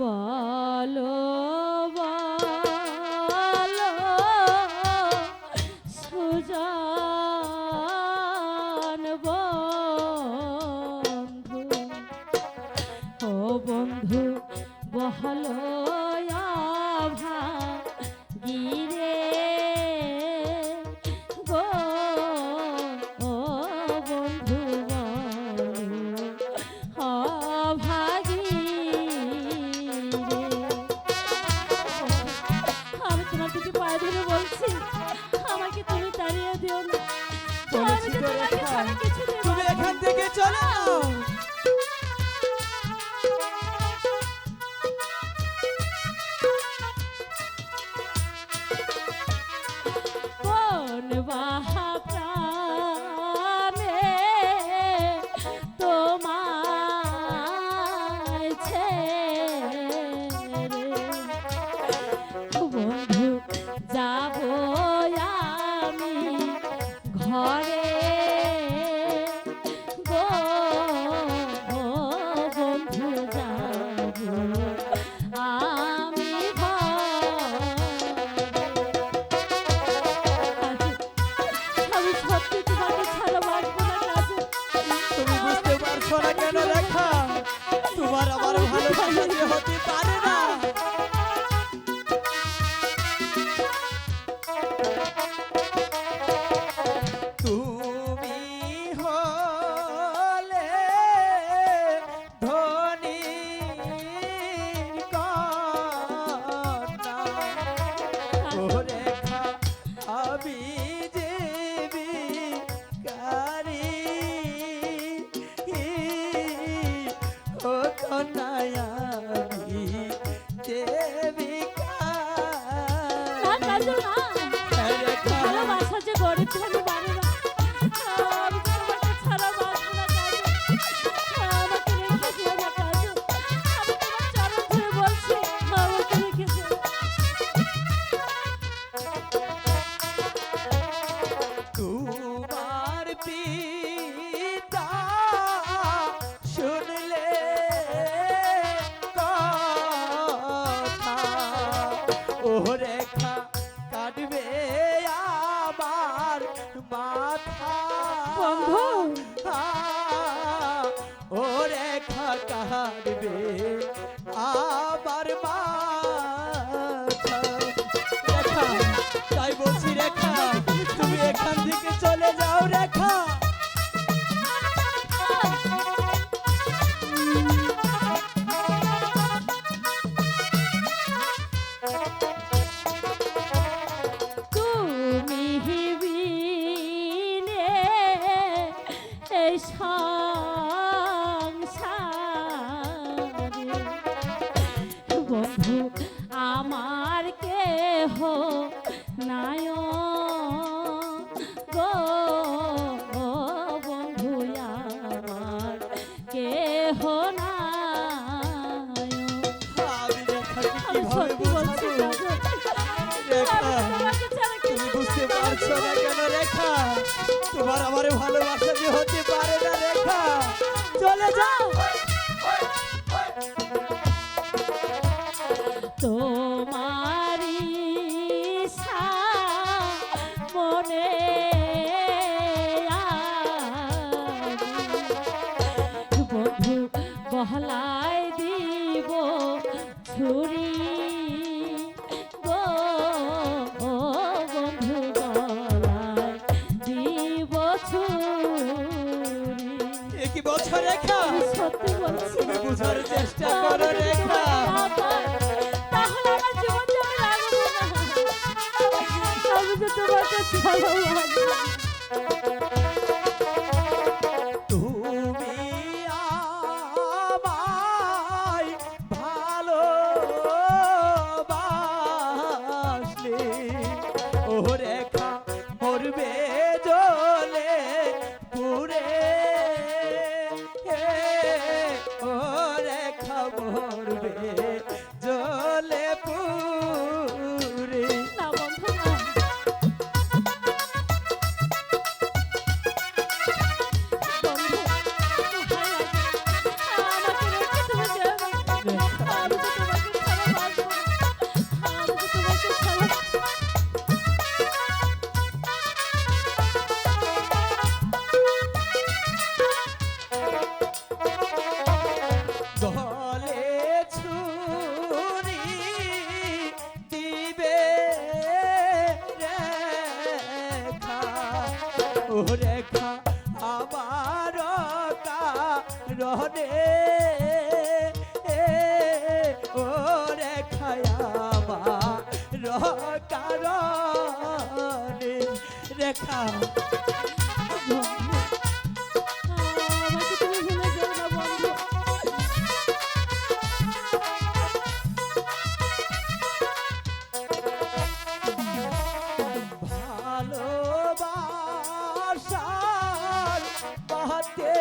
বলো বলো সুজান বন্ধু। ও বন্ধু বহলো take. ওরে এই সংসারে। বন্ধু আমার কেহ নায় গো কেহ না কেন রেখা তোমার আমার ভালোবাসা যে যাও তোমারি মনে বন্ধু বহলাই দিব ছুরি তুমি বুঝার চেষ্টা করো রেখা আমি তো তোমার কাছে ভালো লাগে মরবে ওরে ভালোবাসার পাহাতে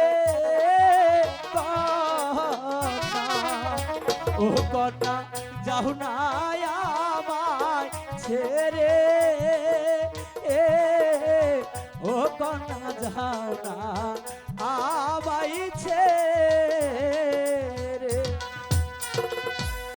ও কটা যাও না আমায় ছেড়ে ও কনা যাও